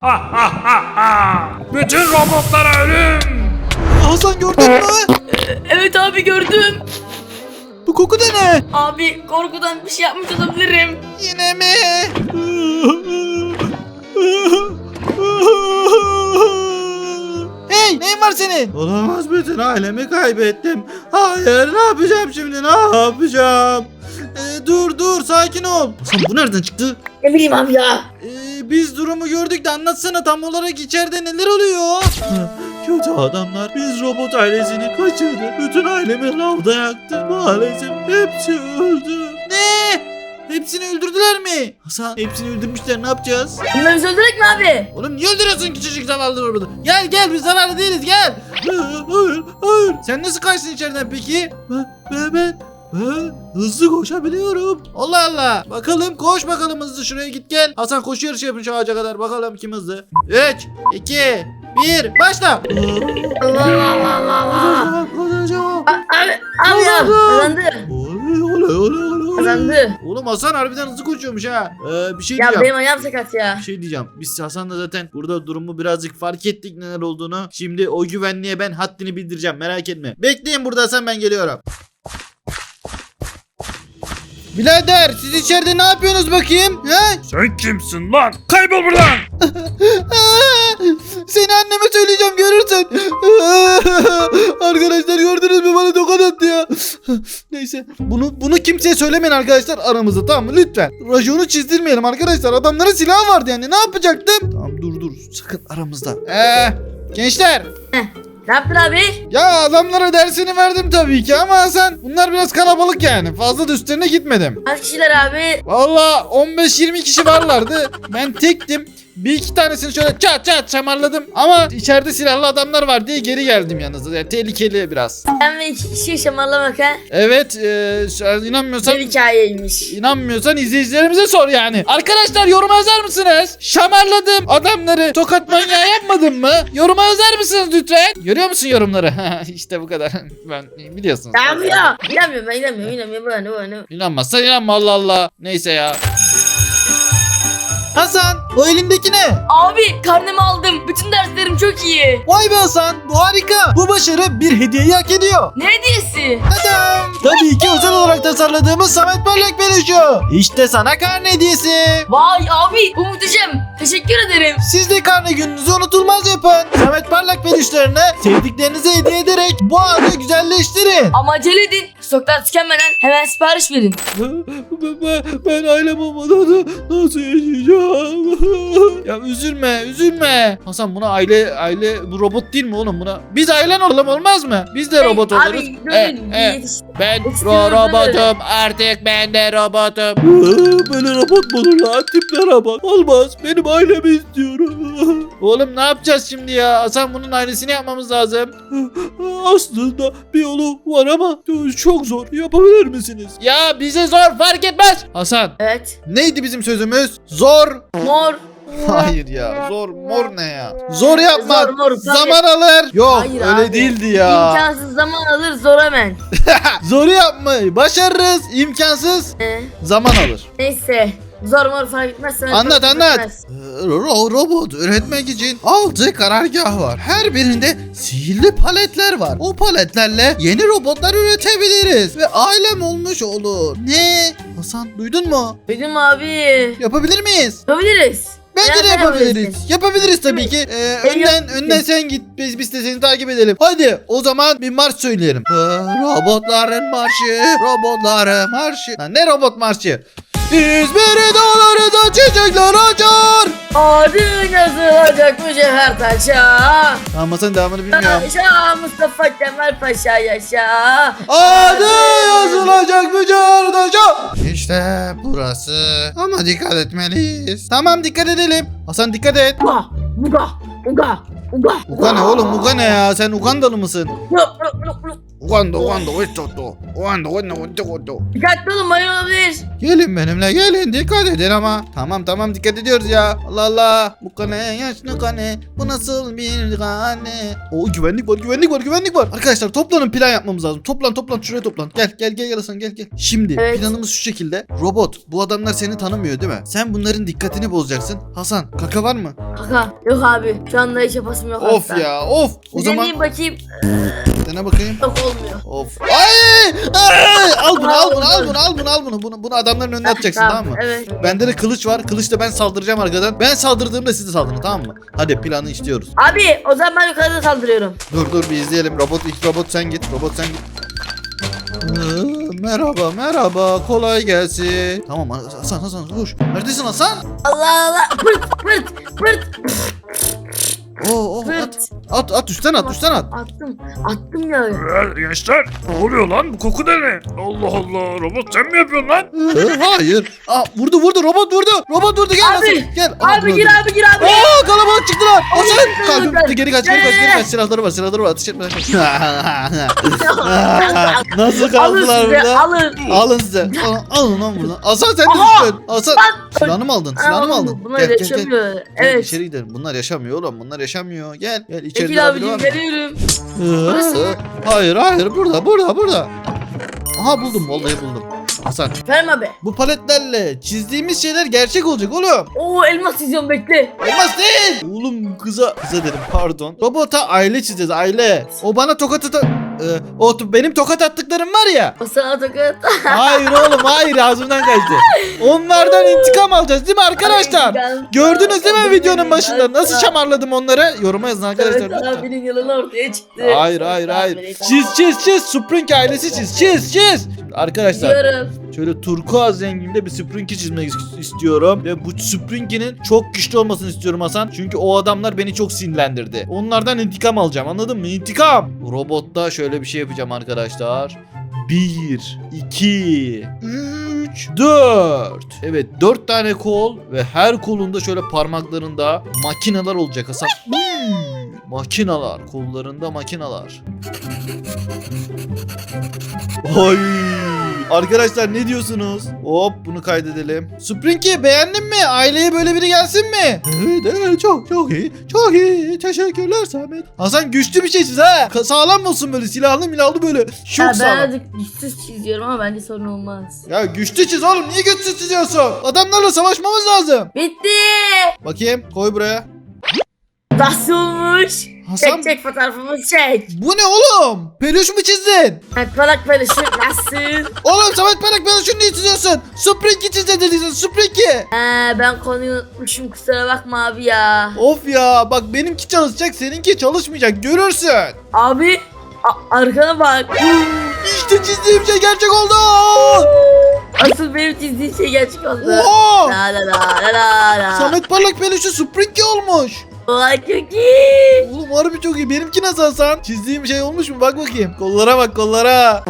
Ha ha ha ha. Bütün robotlara ölüm. Hasan gördün mü? Evet abi gördüm. Bu koku da ne? Abi korkudan bir şey yapmış olabilirim. Yine mi? hey neyin var senin? Olamaz bütün ailemi kaybettim. Hayır ne yapacağım şimdi ne yapacağım? Ee, dur dur sakin ol. Hasan bu nereden çıktı? Ne bileyim abi ya. Ee, biz durumu gördük de anlatsana tam olarak içeride neler oluyor? Kötü adamlar biz robot ailesini kaçırdı. Bütün ailemi lavda yaktı. Maalesef hepsi öldü. Ne? Hepsini öldürdüler mi? Hasan hepsini öldürmüşler ne yapacağız? Bunları biz öldürek mi abi? Oğlum niye öldürüyorsun küçücük zavallı robotu? Gel gel biz zararlı değiliz gel. Hayır hayır hayır. Sen nasıl kaçtın içeriden peki? Ben, ben, ben, ben hızlı koşabiliyorum. Allah Allah. Bakalım koş bakalım hızlı şuraya git gel. Hasan koşu yarışı yapın şu ağaca kadar bakalım kim hızlı. 3, 2, 1 başla. Allah Allah Allah koşacağım. Abi, abi ya kazandı. Oley oley oley. Kazandı. Oğlum Hasan harbiden hızlı koşuyormuş ha. Ee, bir şey Ya diyeceğim. benim ayağım sakat ya. Bir şey diyeceğim. Biz Hasan'la zaten burada durumu birazcık fark ettik neler olduğunu. Şimdi o güvenliğe ben haddini bildireceğim merak etme. Bekleyin burada Hasan ben geliyorum. Birader siz içeride ne yapıyorsunuz bakayım? He? Sen kimsin lan? Kaybol buradan. Seni anneme söyleyeceğim görürsün. arkadaşlar gördünüz mü bana tokat attı ya. Neyse bunu bunu kimseye söylemeyin arkadaşlar aramızda tamam mı lütfen. Rajonu çizdirmeyelim arkadaşlar. Adamların silahı vardı yani ne yapacaktım? Tamam dur dur sakın aramızda. Eee gençler Ne yaptın abi? ya adamlara dersini verdim tabii ki ama sen bunlar biraz kalabalık yani. Fazla da üstlerine gitmedim. Kaç kişiler abi? Valla 15-20 kişi varlardı. Ben tektim. Bir iki tanesini şöyle çat çat çamarladım. Ama içeride silahlı adamlar var diye geri geldim yanınıza. Yani tehlikeli biraz. Sen ve iki kişiyi şamarlamak ha? Evet e, inanmıyorsan Bir hikayeymiş. İnanmıyorsan izleyicilerimize sor yani. Arkadaşlar yoruma yazar mısınız? Şamarladım adamları. Tokat manyağı yapmadım mı? Yoruma yazar mısınız lütfen? Görüyor musun yorumları? işte bu kadar. ben biliyorsunuz. Tamam ya. İnanmıyorum ben inanmıyorum inanmıyorum. İnanmazsan inanma Allah Allah. Neyse ya. Hasan o elindeki ne? Abi karnımı aldım. Bütün derslerim çok iyi. Vay be Hasan bu harika. Bu başarı bir hediyeyi hak ediyor. Ne hediyesi? Tadam. Tabii ki özel olarak tasarladığımız Samet Parlak Peluşu. İşte sana karne hediyesi. Vay abi bu muhteşem. Teşekkür ederim. Siz de karne gününüzü unutulmaz yapın. Samet Parlak peluşlarını sevdiklerinize hediye ederek bu anı güzelleştirin. Ama acele edin. Stoklar tükenmeden hemen sipariş verin. Ben, ben, ben ailem olmadan nasıl yaşayacağım? Ya üzülme üzülme. Hasan buna aile aile bu robot değil mi oğlum buna? Biz ailen olalım olmaz mı? Biz de robot Hey, oluruz. Abi E, durun. e, yetiş- ben ro- robotum artık ben de robotum. Böyle robot mu olur lan? Tiplere bak. Olmaz. Benim ailemi istiyorum. Oğlum ne yapacağız şimdi ya? Hasan bunun ailesini yapmamız lazım. Aslında bir yolu var ama çok zor. Yapabilir misiniz? Ya bize zor fark etmez. Hasan Evet. neydi bizim sözümüz? Zor. Mor. Hayır ya zor mor ne ya? Zor yapmak. Zor mor. tabii. Zaman alır. Yok Hayır öyle abi. değildi ya. İmkansız zaman alır zor hemen. Zoru yapmayı başarırız. imkansız Ee, zaman alır. neyse. Zor mor fark etmez. Anlat, anlat. Ro- robot üretmek için 6 karargah var. Her birinde sihirli paletler var. O paletlerle yeni robotlar üretebiliriz ve ailem olmuş olur. Ne? Hasan duydun mu? Duydun mu abi? Yapabilir miyiz? Yapabiliriz. Bence de yapabiliriz. Yapabiliriz tabii ki. Ee, önden önden sen git. Biz biz de seni takip edelim. Hadi o zaman bir marş söyleyelim. Ee, robotların marşı, robotların marşı. Lan ne robot marşı? İzmir'i dağları da çiçekler açar. Adın yazılacak mücevher taşa. Tamam Hasan devamını bilmiyorum. Yaşa Mustafa Kemal Paşa yaşa. Adı yazılacak mücadele taşa. İşte burası. Ama dikkat etmeliyiz. Tamam dikkat edelim. Hasan dikkat et. Uga, uga, uga, uga. Uga ne oğlum Uga ne ya? Sen Ugandalı mısın? Yok, yok, yok, yok. Esto, esto. Quando, quando, esto, esto. Dikkatli olun mayın olabilir. Gelin benimle gelin dikkat edin ama. Tamam tamam dikkat ediyoruz ya. Allah Allah. Bu kane yaşlı kane. Bu nasıl bir kane. O güvenlik var güvenlik var güvenlik var. Arkadaşlar toplanın plan yapmamız lazım. Toplan toplan şuraya toplan. Gel gel gel Hasan gel gel. Şimdi Evet. planımız şu şekilde. Robot bu adamlar seni tanımıyor değil mi? Sen bunların dikkatini bozacaksın. Hasan kaka var mı? Kaka yok abi şu anda hiç yapasım yok Of hatta. ya of. O zaman Deneyeyim bakayım. dene bakayım. Yok olmuyor. Of. Ay! Ay! Al bunu al bunu al bunu al bunu al bunu. Bunu, bunu adamların önüne atacaksın tamam mı? Evet. Bende de kılıç var. Kılıçla ben saldıracağım arkadan. Ben saldırdığımda siz de saldırın tamam mı? Hadi planı istiyoruz. Abi o zaman ben yukarıda saldırıyorum. Dur dur bir izleyelim. Robot ilk robot sen git. Robot sen git. Merhaba merhaba kolay gelsin. Tamam Hasan Hasan koş. Neredesin Hasan? Allah Allah. Pırt pırt pırt Oo, oh, at, pırt. at at üstten at üstten at. Attım. Attım ya. Ee, gençler ne oluyor lan bu koku da ne? Allah Allah robot sen mi yapıyorsun lan? Hayır. Aa, vurdu vurdu robot vurdu. Robot vurdu gel Abi, Hasan gel. Aa, Abi bunu gir abi gir abi. Aa kalabalık çıktılar. Kalbim ay, gitti. Geri kaç geri kaç geri kaç. Silahları var silahları var. Ateş etme. Nasıl alın kaldılar size burada? alın. Alın size. Alın, alın lan buradan. Hasan sen de Aha! düştün. Hasan silahını mı aldın? Silahını mı aldın? Bunlar Gel gel gel. yaşamıyor. Gel Evet. içeri gidelim. Bunlar yaşamıyor oğlum. Bunlar yaşamıyor. Gel. Gel içeride Peki var abicim mı? geliyorum. Ee, hayır hayır burada burada burada. Aha buldum vallahi buldum. Hasan Efendim abi. bu paletlerle çizdiğimiz şeyler gerçek olacak oğlum. Oo elmas çiziyorum bekle. Olmaz değil. Oğlum kıza kıza dedim pardon. Robota aile çizeceğiz aile. O bana tokat ata... Ee, o benim tokat attıklarım var ya. O sana tokat. Hayır oğlum hayır ağzımdan kaçtı. Onlardan intikam alacağız değil mi arkadaşlar? Gördünüz değil mi videonun başında? Nasıl şamarladım onları? Yoruma yazın arkadaşlar. Evet lütfen. abinin yalanı ortaya çıktı. Hayır hayır hayır. Çiz çiz çiz. Spring ailesi çiz. Çiz çiz. Arkadaşlar Diyorum. Şöyle turkuaz renginde bir Sprinky çizmek is- istiyorum. Ve bu Sprinky'nin çok güçlü olmasını istiyorum Hasan. Çünkü o adamlar beni çok sinirlendirdi. Onlardan intikam alacağım anladın mı? İntikam. Robotta şöyle bir şey yapacağım arkadaşlar. 1, 2, 3, 4. Evet 4 tane kol ve her kolunda şöyle parmaklarında makineler olacak Hasan. Makinalar. Kollarında makinalar. Oy. Arkadaşlar ne diyorsunuz? Hop bunu kaydedelim. Sprinky beğendin mi? Aileye böyle biri gelsin mi? Evet evet çok çok iyi. Çok iyi. Teşekkürler Samet. Hasan güçlü bir şeysiz ha. Ka- sağlam olsun böyle silahlı milahlı böyle. Çok Ya ben sağlam. azıcık güçsüz çiziyorum ama bence sorun olmaz. Ya güçlü çiz oğlum. Niye güçsüz çiziyorsun? Adamlarla savaşmamız lazım. Bitti. Bakayım koy buraya. Nasıl olmuş? Hasan Çek çek fotoğrafımı çek. bu ne oğlum? Peluş mu çizdin? Bak palak peluşu nasıl? Oğlum Samet Perak peluşunu niye çiziyorsun? Sprinky çiz dedin Sprinky. He ben konuyu unutmuşum kusura bakma abi ya. Of ya bak benimki çalışacak seninki çalışmayacak görürsün. Abi a- arkana bak. İşte çizdiğim şey gerçek oldu. Asıl benim çizdiğim şey gerçek oldu. Oha! La la la la la la. Samet Parlak peluşu Sprinky olmuş. Vay çok iyi. Oğlum harbi çok iyi. Benimki nasıl Hasan? Çizdiğim şey olmuş mu? Bak bakayım. Kollara bak kollara.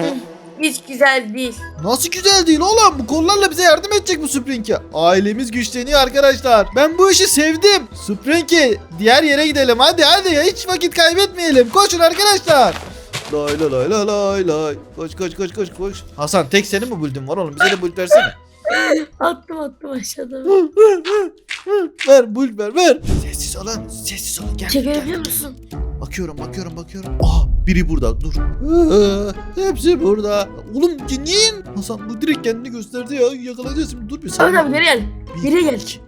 Hiç güzel değil. Nasıl güzel değil oğlum. Bu kollarla bize yardım edecek bu Sprinky. Ailemiz güçleniyor arkadaşlar. Ben bu işi sevdim. Sprinky diğer yere gidelim. Hadi hadi ya. Hiç vakit kaybetmeyelim. Koşun arkadaşlar. Lay lay lay lay lay lay. Koş koş koş koş koş. Hasan tek senin mi buldun var oğlum? Bize de bul versene. Attım attım aşağıda. ver bul ver ver. Sessiz olun. Sessiz olun. Gel. Çekebiliyor musun? Bakıyorum bakıyorum bakıyorum. Aa biri burada dur. Ee, hepsi burada. Oğlum niye? Hasan bu direkt kendini gösterdi ya. Yakalayacağız şimdi. Dur bir abi geri gel. Bir, geri gel. üç.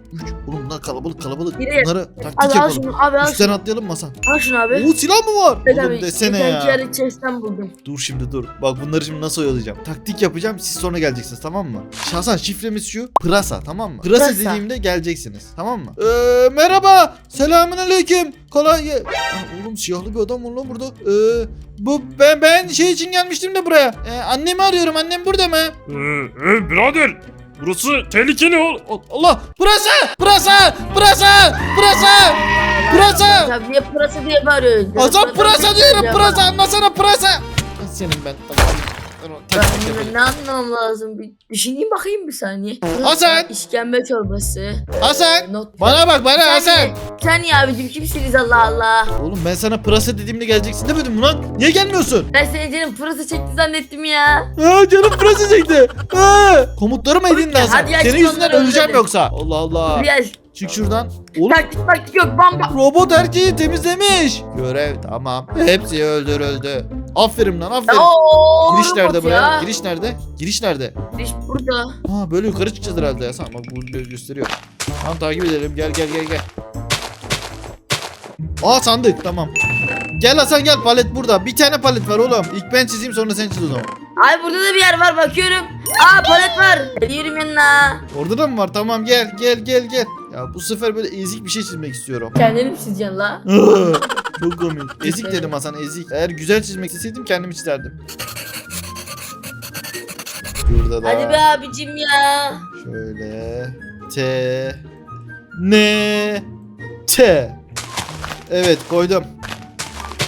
Oğlum bunlar kalabalık kalabalık. Gel. Bunları taktik Abi al yapalım. şunu abi al Üstten şunu. atlayalım mı Hasan? Al şunu abi. Oo silah mı var? Evet Oğlum abi. desene ya. yarı chest'ten buldum. Dur şimdi dur. Bak bunları şimdi nasıl oyalayacağım. Taktik yapacağım. Siz sonra geleceksiniz tamam mı? Hasan şifremiz şu. Pırasa tamam mı? Pırasa, Pırasa. dediğimde geleceksiniz. Tamam mı? Ee, merhaba. Selamünaleyküm. Kolay gel. Aa, oğlum siyahlı bir adam var lan burada. Ee, bu ben ben şey için gelmiştim de buraya. Ee, annemi arıyorum. Annem burada mı? Ee, e, birader burası tehlikeli ol. Allah! Pırasa! Pırasa! Pırasa! Pırasa! Pırasa! Tabii niye pırasa diye bağırıyorsun? Hasan pırasa diyorum pırasa anlasana pırasa. Senin ben tamam. Ben bunu yapayım. ne anlamam lazım? Bir düşüneyim bakayım bir saniye. Hasan! İşkembe çorbası. Hasan! Ee, not. Bana bak bana Hasan. Sen niye abicim kimsiniz Allah Allah. Oğlum ben sana pırasa dediğimde geleceksin demedim mi lan? Niye gelmiyorsun? Ben senin canım pırasa çekti zannettim ya. Ha canım pırasa çekti. Ha. Komutlarımı edin Hasan. Hadi ya, Senin çık yüzünden onları öleceğim öldürelim. yoksa. Allah Allah. Gel. Çık şuradan. Oğlum Taktik taktik yok bamba. robot erkeği temizlemiş. Görev tamam. Hepsi öldürüldü. Aferin lan aferin. Oo, Giriş nerede robot buraya? ya. Giriş nerede? Giriş nerede? Giriş burada. Ha böyle yukarı çıkacağız herhalde ya. Tamam bak bu gö- gösteriyor. Tamam takip edelim. Gel gel gel gel. Aa sandık tamam. Gel Hasan gel palet burada. Bir tane palet var oğlum. İlk ben çizeyim sonra sen çiz o zaman. Ay burada da bir yer var bakıyorum. Aa palet var. Geliyorum yanına. Orada da mı var? Tamam gel gel gel gel. Ya bu sefer böyle ezik bir şey çizmek istiyorum. Kendini mi çizeceksin la? Çok komik. Ezik dedim Hasan ezik. Eğer güzel çizmek isteseydim kendimi çizerdim. Burada da Hadi be abicim ya. şöyle T N T Evet koydum.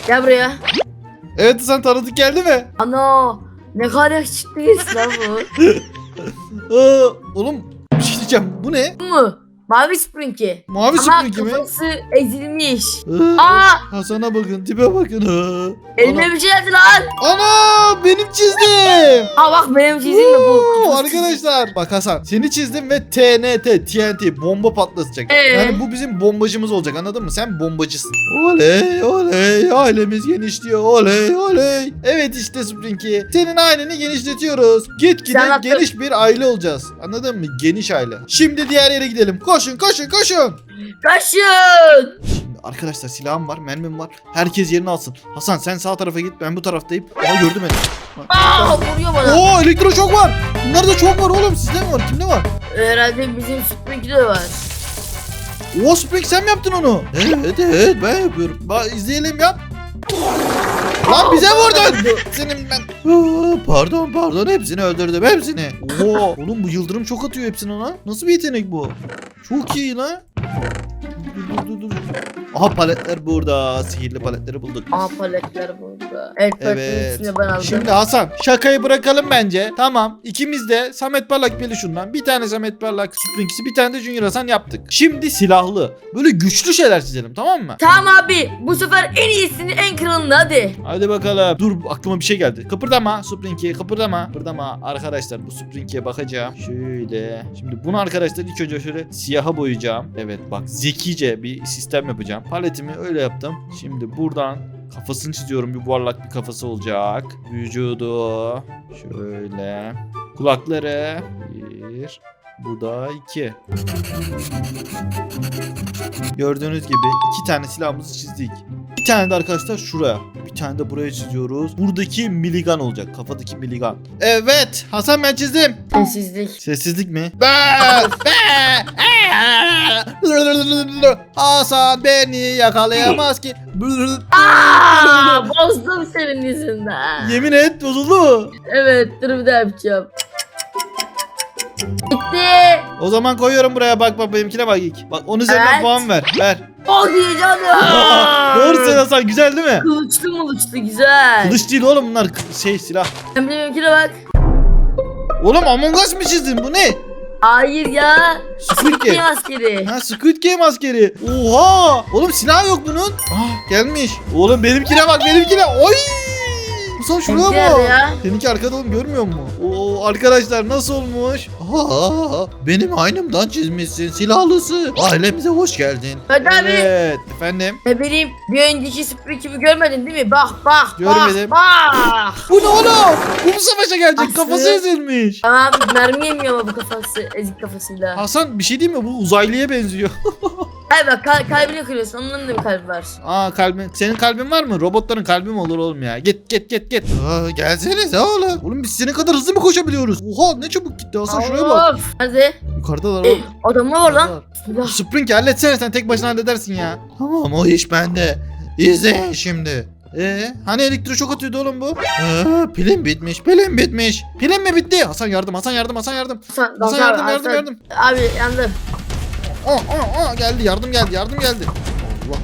Gel buraya. Evet Hasan tanıdık geldi mi? Ano. Ne kadar yakışıklıyız lan bu. Aa, oğlum bir şey diyeceğim. Bu ne? Bu mu? Mavi Sprinky. Mavi Ama süpürge mi? kafası ezilmiş. Aa, Hasan'a bakın tipe bakın. Elime bir şey geldi lan. Ana benim çizdim. Aa bak benim çizim de bu. Oo, Kafası arkadaşlar bak Hasan seni çizdim ve TNT TNT bomba patlatacak. Ee? Yani bu bizim bombacımız olacak anladın mı? Sen bombacısın. Oley oley ailemiz genişliyor oley oley. Evet işte Sprinky senin aileni genişletiyoruz. Gitgide Sen hatta- geniş bir aile olacağız. Anladın mı? Geniş aile. Şimdi diğer yere gidelim. Koşun koşun koşun. Kaşın. Şimdi arkadaşlar silahım var, mermim var. Herkes yerini alsın. Hasan sen sağ tarafa git, ben bu taraftayım. Aa gördü beni. Aa vuruyor bana. Oo elektroşok var. Bunlarda çok var oğlum. Sizde mi var? Kimde var? Herhalde bizim Sprinky'de de var. Oo Spring sen mi yaptın onu? Evet evet ben yapıyorum. Bak izleyelim yap. Lan bize vurdun. Senin ben. Aa, pardon pardon hepsini öldürdüm hepsini. Oo oğlum bu yıldırım çok atıyor hepsine lan. Nasıl bir yetenek bu? Çok iyi lan. Dur dur dur. Aha paletler burada. Sihirli paletleri bulduk. Aa paletler burada. Evet paletlerin Evet. ben aldım. Şimdi Hasan şakayı bırakalım bence. Tamam. İkimiz de Samet Parlak Peluşun'dan bir tane Samet Parlak Spring'si bir tane de Junior Hasan yaptık. Şimdi silahlı. Böyle güçlü şeyler çizelim tamam mı? Tamam abi bu sefer en iyisini en kralını hadi. Hadi bakalım. Dur aklıma bir şey geldi. Kıpırdama Spring'i kıpırdama. Kıpırdama arkadaşlar bu Spring'e bakacağım. Şöyle. Şimdi bunu arkadaşlar ilk önce şöyle siyaha boyayacağım. Evet bak zekice bir sistem yapacağım. Paletimi öyle yaptım. Şimdi buradan kafasını çiziyorum. Bir yuvarlak bir kafası olacak. Vücudu şöyle. Kulakları bir. Bu da iki. Gördüğünüz gibi iki tane silahımızı çizdik. Bir tane de arkadaşlar şuraya. Bir tane de buraya çiziyoruz. Buradaki miligan olacak. Kafadaki miligan. Evet. Hasan ben çizdim. Sessizlik. Sessizlik mi? Be! Be! Hasan beni yakalayamaz ki. Aa bozdum senin yüzünden. Yemin et bozuldu mu? Evet dur bir daha yapacağım. Bitti. O zaman koyuyorum buraya bak bak benimkine bak ilk. Bak onun üzerinden Evet. puan ver. Ver. O diyeceğim Doğru sen Hasan güzel değil mi? Kılıçlı mılıçlı güzel. Kılıç değil oğlum bunlar k- şey silah. Hem de benimkine bak. Oğlum Among Us mı çizdin bu ne? Hayır ya. Squid Bitti Game. askeri. Ha Squid Game askeri. Oha! Oğlum silah yok bunun. Ah gelmiş. Oğlum benimkine bak benimkine. Oy! Nerede bak. ya? Seninki arkada oğlum görmüyor musun? Oo arkadaşlar nasıl olmuş? Aa, benim aynımdan çizmişsin silahlısı. Ailemize hoş geldin. Hadi abi. Evet efendim. Ne bileyim bir önceki sprey gibi görmedin değil mi? Bak bak Görmedim. bak bak. Bu ne oğlum? Bu mu savaşa gelecek? Aslı. Kafası ezilmiş. Ama abi mermi yemiyor ama bu kafası ezik kafasıyla. Hasan bir şey diyeyim mi? Bu uzaylıya benziyor. Hayır bak kal kalbini kırıyorsun onların da bir kalbi var. Aa kalbin. Senin kalbin var mı? Robotların kalbi mi olur oğlum ya? Git git git git. Aa, gelsenize oğlum. Oğlum biz senin kadar hızlı mı koşabiliyoruz? Oha ne çabuk gitti Hasan şuraya bak. Of. Hadi. Yukarıdalar oğlum. Adamlar var lan. Bismillah. Spring halletsene sen tek başına halledersin ya. Tamam o iş bende. İzleyin şimdi. Ee, hani elektroşok atıyordu oğlum bu? Ee, pilim bitmiş, pilim bitmiş. Pilim mi bitti? Hasan yardım, Hasan yardım, Hasan yardım. Hasan, Hasan yardım, yardım, Hasan. yardım. Abi yandım. Aa, aa, aa, geldi, yardım geldi, yardım geldi. Allah,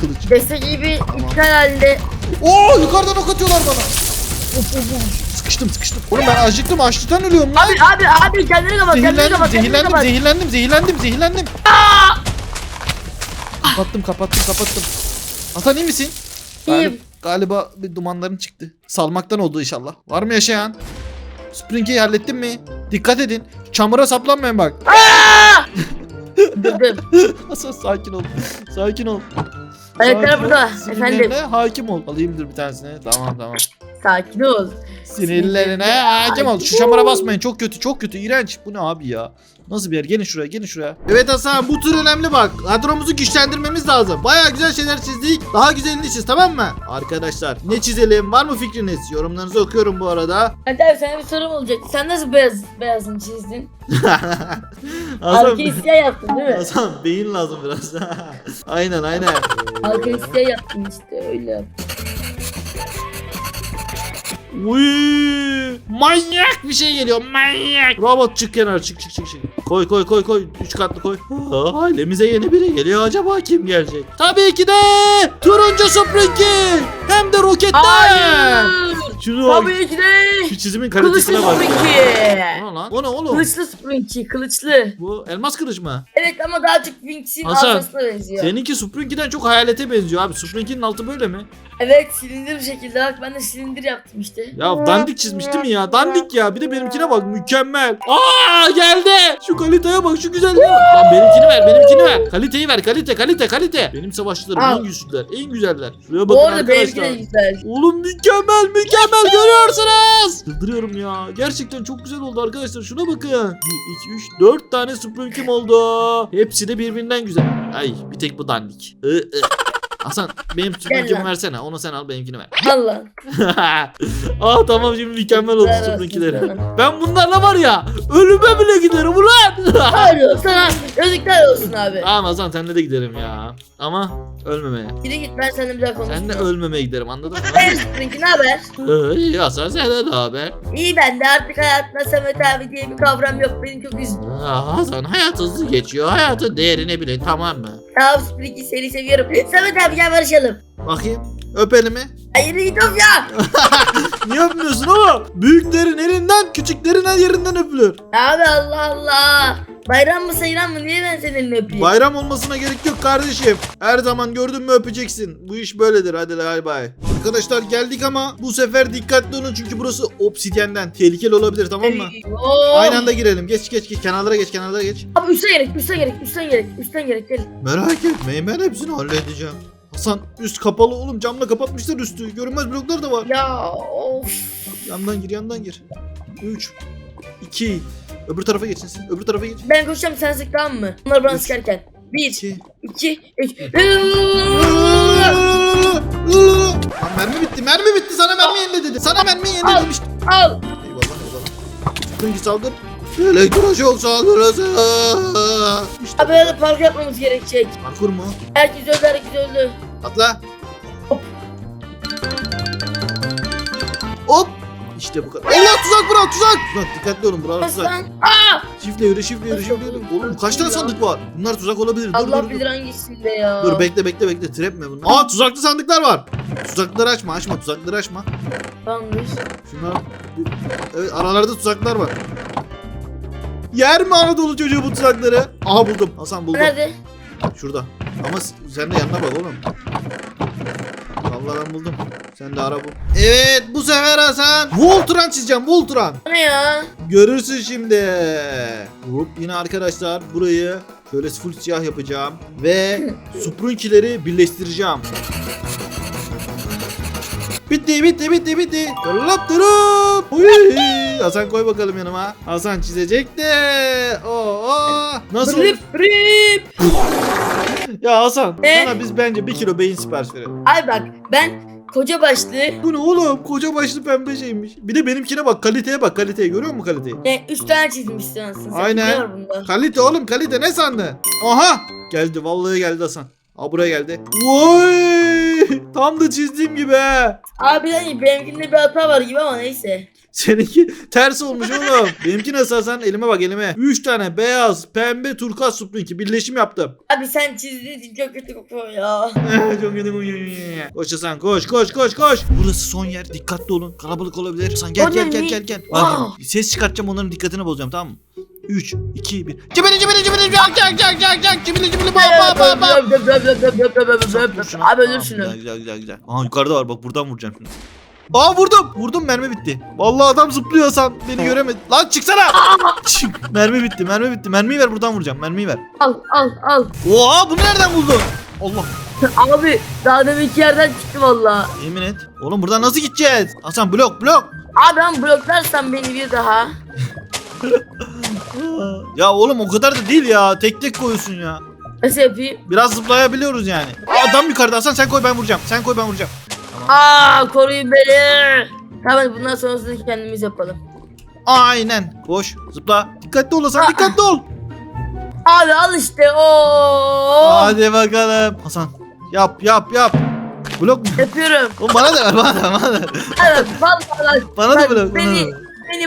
kılıç. Destek gibi iptal halinde. Oo, yukarıdan ok atıyorlar bana. Of, of, of. Sıkıştım sıkıştım. Oğlum ben acıktım açlıktan ölüyorum lan. Abi abi abi kendini kapat kendini Zehirlendim kapat zehirlendim kapat. zehirlendim zehirlendim zehirlendim. Kapattım kapattım kapattım. Hasan iyi misin? İyiyim. Galiba bir dumanların çıktı. Salmaktan oldu inşallah. Var mı yaşayan? Sprinky'yi hallettin mi? Dikkat edin. Çamura saplanmayın bak. Durdum. Hasan sakin ol. Sakin ol. Ayaklar Sakin ol. burada Sinirlerine efendim. hakim ol. Alayım dur bir tanesini. Tamam tamam. Sakin ol. Sinirlerine hakim ol. Şu çamura basmayın. Çok kötü çok kötü. İğrenç. Bu ne abi ya? Nasıl bir yer? Gelin şuraya gelin şuraya. Evet Hasan bu tur önemli bak. Kadromuzu güçlendirmemiz lazım. Baya güzel şeyler çizdik. Daha güzelini çiz tamam mı? Arkadaşlar ne çizelim? Var mı fikriniz? Yorumlarınızı okuyorum bu arada. Hadi abi sana bir sorum olacak. Sen nasıl beyaz beyazını çizdin? Hasan, Arkayı siyah yaptın değil mi? Hasan beyin lazım biraz. aynen aynen. Arkayı siyah yaptın işte öyle. Uy, manyak bir şey geliyor manyak. Robot çık kenara çık çık çık çık. Koy koy koy koy. Üç katlı koy. Aa, ailemize yeni biri geliyor. Acaba kim gelecek? Tabii ki de turuncu Sprinky. Hem de roketten. Hayır. Şunu bak. Tabii ki de. Şu çizimin Kılıçlı kalitesine bak. Sprinky. O ne lan? O ne oğlum? Kılıçlı Sprinky kılıçlı. Bu elmas kılıç mı? Evet ama daha çok Winx'in Hasan, benziyor. Seninki Sprinky'den çok hayalete benziyor abi. Sprinky'nin altı böyle mi? Evet silindir bir şekilde bak ben de silindir yaptım işte. Ya dandik çizmiş değil mi ya? Dandik ya. Bir de benimkine bak mükemmel. Aa geldi. Şu kaliteye bak şu güzelliğe bak. Lan benimkini ver benimkini ver. Kaliteyi ver kalite kalite kalite. Benim savaşçılarım Al. en güçlüler en güzeller. Şuraya Bu bakın arada benimki de arkadaşlar. güzel. Oğlum mükemmel mükemmel görüyorsunuz. Çıldırıyorum ya. Gerçekten çok güzel oldu arkadaşlar. Şuna bakın. 1, 2, 3, 4 tane Sprinkim oldu. Hepsi de birbirinden güzel. Ay bir tek bu dandik. I. Hasan benim lan. versene. Onu sen al benimkini ver. Valla. Aa tamam şimdi mükemmel oldu Helal olsun Spring'kileri. sana. Ben bunlarla var ya ölüme bile giderim ulan. Hayır sana yazıklar olsun abi. tamam Hasan senle de giderim ya. Ama ölmemeye. Geri git ben seninle bir daha konuşmayayım. Senle ölmemeye giderim anladın mı? Ben Spring'i ne haber? İyi Hasan senden ne haber? İyi ben de artık hayatımda Samet abi diye bir kavram yok. Beni çok üzdü. Aa, Hasan hayat hızlı geçiyor. Hayatın değerini bilin tamam mı? Tamam Spring'i seni seviyorum. Samet abi gel barışalım. Bakayım. Öp elimi. Hayır of ya. Niye öpmüyorsun ama? Büyüklerin elinden, küçüklerin yerinden öpülür. Abi Allah Allah. Bayram mı sayıran mı? Niye ben senin elini öpeyim? Bayram olmasına gerek yok kardeşim. Her zaman gördün mü öpeceksin. Bu iş böyledir. Hadi bay bay. Arkadaşlar geldik ama bu sefer dikkatli olun çünkü burası obsidyenden. Tehlikeli olabilir tamam mı? Oo. Aynı anda girelim. Geç geç geç. Kenarlara geç kenarlara geç. Abi üstten gerek, üstten gerek, üstten gerek, üstten gerek. Gel. Merak etmeyin ben hepsini halledeceğim. Hasan üst kapalı oğlum camla kapatmışlar üstü. Görünmez bloklar da var. Ya of. Yandan gir yandan gir. 3 2 Öbür tarafa geçin siz. Öbür tarafa geç. Ben koşacağım sen sık tamam mı? Bunlar bana Üç. sıkarken. Bir, 2 iki, üç. Lan mermi bitti. Mermi bitti. Sana mermi yenile dedi. Sana mermi yenile Al. demiştim. Al. Eyvallah eyvallah. Çünkü saldır. Elektroşok saldırısı. İşte Abi arada park yapmamız gerekecek. parkur mu? Herkes öldü, herkes öldü. Atla. Hop. Hop. İşte bu kadar. Allah tuzak bura tuzak. Tuzak dikkatli olun buralar tuzak. Aslan. Aa! Şifle yürü şifle yürü şifle yürü. Oğlum kaç tane sandık var? Bunlar tuzak olabilir. Dur, Allah dur, dur. bilir hangisinde ya. Dur bekle bekle bekle trap mi bunlar? Aa tuzaklı sandıklar var. Tuzakları açma açma tuzakları açma. Tamamdır. Şunlar evet aralarda tuzaklar var. Yer mi Anadolu çocuğu bu tuzakları? Aha buldum. Hasan buldum. Nerede? Şurada. Ama sen de yanına bak oğlum. Vallahi ben buldum. Sen de ara bul. Evet bu sefer Hasan. Voltran çizeceğim Voltran. Ne ya? Görürsün şimdi. Hop yine arkadaşlar burayı şöyle full siyah yapacağım. Ve Sprunkileri birleştireceğim. Bitti bitti bitti bitti. Tırlap tırıp. Uy. Hasan koy bakalım yanıma. Hasan çizecek de. Oo. Nasıl? Rip rip. Ya Hasan Ne? sana biz bence bir kilo beyin sipariş verelim. Ay bak ben koca başlı Bu ne oğlum? Koca başlı pembe şeymiş. Bir de benimkine bak kaliteye bak kaliteye görüyor musun kaliteyi? ne üç tane çizmişsin aslında. Sen Aynen. Bunda? Kalite oğlum kalite ne sandın? Aha geldi vallahi geldi Hasan. Aa buraya geldi. Vay! Tam da çizdiğim gibi he. Abi yani benimkinde bir hata var gibi ama neyse. Seninki ters olmuş oğlum. Benimki nasıl Hasan? Elime bak elime. 3 tane beyaz, pembe, turkuaz Spring'i birleşim yaptım. Abi sen çizdiğin için çok kötü kokuyor ya. Çok kötü bu. Koş Hasan koş koş koş koş. Burası son yer. Dikkatli olun. Kalabalık olabilir. Hasan gel O gel ne, gel ne? gel gel. Bak, ses çıkartacağım onların dikkatini bozacağım tamam mı? 3, 2, 1. Cibili cibili cibili jak jak jak jak jak cibili cibili ba ba ba ba. Vur şuna. Abi öldür şunu. Güzel güzel güzel güzel. Aa yukarıda var bak buradan vuracağım şimdi. Aa vurdum. Vurdum mermi bitti. Vallahi adam zıplıyor Hasan. Beni göremedi. Lan çıksana. Çık. Mermi bitti. Mermi bitti. Mermiyi ver buradan vuracağım. Mermiyi ver. Al al al. Oha bunu nereden buldun? Allah. Abi daha deminki yerden çıktı valla. Yemin et. Oğlum buradan nasıl gideceğiz? Hasan blok blok. Abi ben bloklarsan beni bir daha. Ya oğlum o kadar da değil ya. Tek tek koyuyorsun ya. Nasıl yapayım? Biraz zıplayabiliyoruz yani. Aa, adam yukarıda Hasan sen koy ben vuracağım. Sen koy ben vuracağım. Aa koruyun beni. Tamam bundan sonrasını kendimiz yapalım. Aynen. Koş zıpla. Dikkatli ol Hasan dikkatli ol. Abi al işte o. Hadi bakalım. Hasan yap yap yap. Blok mu? Yapıyorum. Oğlum bana da ver bana da bana da. Evet vallahi bak, Bana da bak, blok. bana da. beni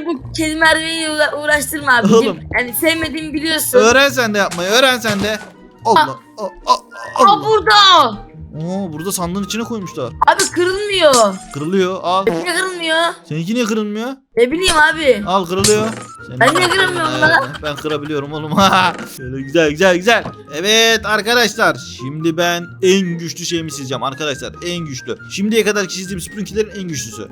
bu kedi merveyle uğra- uğraştırma abicim. Oğlum. Yani sevmediğimi biliyorsun. Öğren sen de yapmayı öğren sen de. Allah. Aa, aa, Aa Allah. burada. Oo, burada sandığın içine koymuşlar. Abi kırılmıyor. Kırılıyor. Al. Niye kırılmıyor? Seninki niye kırılmıyor? Ne bileyim abi. Al kırılıyor. Senin- Ben niye kıramıyorum lan? Ben kırabiliyorum oğlum. Şöyle güzel güzel güzel. Evet arkadaşlar. Şimdi ben en güçlü şeyimi çizeceğim arkadaşlar. En güçlü. Şimdiye kadar çizdiğim Sprinky'lerin en güçlüsü.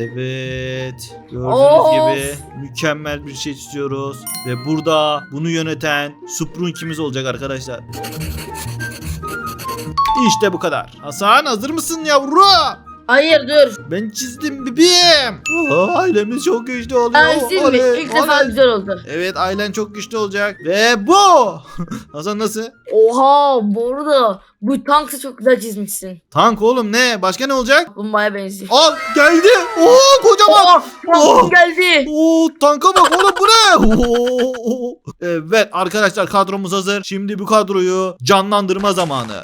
Evet. Gördüğünüz Of. gibi mükemmel bir şey istiyoruz. Ve burada bunu yöneten Sprunk'imiz olacak arkadaşlar. İşte bu kadar. Hasan hazır mısın yavrum? Hayır dur. Ben çizdim bebeğim. Aa, ailemiz çok güçlü oluyor. Ben sildim. Oley, İlk defa oley. güzel oldu. Evet ailen çok güçlü olacak. Ve bu. Hasan nasıl? Oha bu arada bu tankı çok güzel çizmişsin. Tank oğlum ne? Başka ne olacak? Bombaya benziyor. Al geldi. Oo kocaman. Oh, Oh. geldi. Oo tanka bak oğlum bu ne? Oo. Evet arkadaşlar kadromuz hazır. Şimdi bu kadroyu canlandırma zamanı.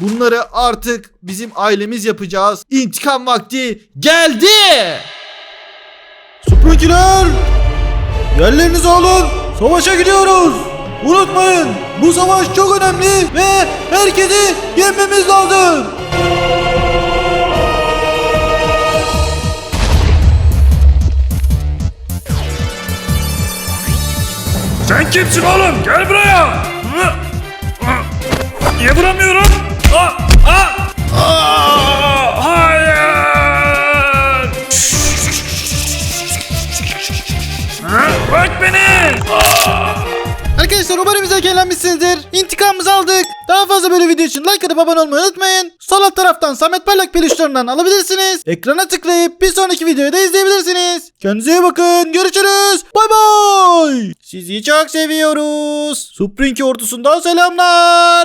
Bunları artık bizim ailemiz yapacağız. İntikam vakti geldi. Sprunkiler! Yerlerinizi alın. Savaşa gidiyoruz. Unutmayın bu savaş çok önemli ve herkesi yenmemiz lazım. Sen kimsin oğlum? Gel buraya. Niye vuramıyorum? Aa, aa, aa, hayır. Ha, bırak beni. Arkadaşlar umarım izlerken eğlenmişsinizdir. İntikamımızı aldık. Daha fazla böyle video için like atıp abone olmayı unutmayın. Sol alt taraftan Samet Parlak peluşlarından alabilirsiniz. Ekrana tıklayıp bir sonraki videoyu da izleyebilirsiniz. Kendinize iyi bakın. Görüşürüz. Bay bay. Sizi çok seviyoruz. Suprinki ordusundan selamlar.